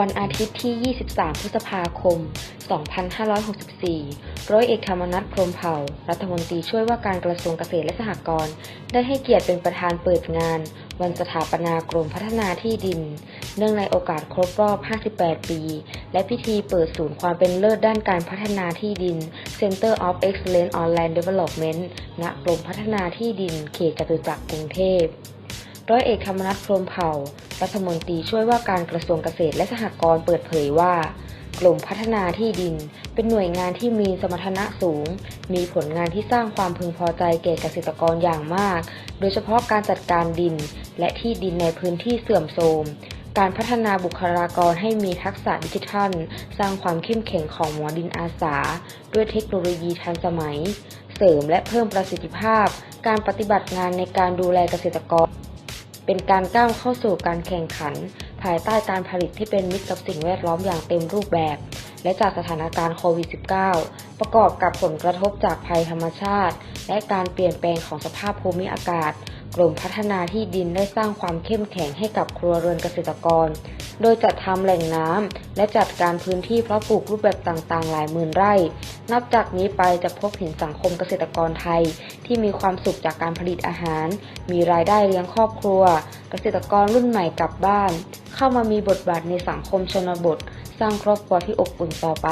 วันอาทิตย์ที่ 23 พฤษภาคม 2564 ร้อยเอกธรรมนัฐพรมเผ่า รัฐมนตรีช่วยว่าการกระทรวงเกษตรและสหกรณ์ ได้ให้เกียรติเป็นประธานเปิดงาน วันสถาปนากรมพัฒนาที่ดิน เนื่องในโอกาสครบรอบ 58 ปี และพิธีเปิดศูนย์ความเป็นเลิศด้านการพัฒนาที่ดิน Center of Excellence on Land Development ณ กรมพัฒนาที่ดิน เขตจตุจักรกรุงเทพ ร้อยเอกธรรมนัฐพรมเผ่า รัฐมนตรีช่วยว่าการกระทรวงเกษตรและสหกรณ์เปิดเผยว่ากลุ่มพัฒนาที่ดิน เป็นหน่วยงานที่มีสมรรถนะสูง มีผลงานที่สร้างความพึงพอใจแก่เกษตรกรอย่างมาก โดยเฉพาะการจัดการดิน และที่ดินในพื้นที่เสื่อมโทรม การพัฒนาบุคลากรให้มีทักษะดิจิทัล สร้างความเข้มแข็งของหมอดินอาสา ด้วยเทคโนโลยีทันสมัย เสริมและเพิ่มประสิทธิภาพ การปฏิบัติงานในการดูแลเกษตรกร เป็นการก้าวเข้าสู่การแข่งขัน ภายใต้การผลิตที่เป็นมิตรกับสิ่งแวดล้อมอย่างเต็มรูปแบบ และจากสถานการณ์โควิด -19 ประกอบกับผลกระทบจากภัยธรรมชาติ และการเปลี่ยนแปลงของสภาพภูมิอากาศ กรมพัฒนาที่ดินได้สร้างความเข้มแข็งให้กับครัวเรือนเกษตรกร โดยจัดทำแหล่งน้ำและจัดการพื้นที่เพาะปลูกรูปแบบต่างๆ หลายหมื่นไร่ นับจากนี้ไปจะพบเห็นสังคมเกษตรกรไทย ที่มีความสุขจากการผลิตอาหาร มีรายได้เลี้ยงครอบครัว เกษตรกรรุ่นใหม่กลับบ้าน เข้ามามีบทบาทในสังคมชนบท สร้างครอบครัวที่อบอุ่นต่อไป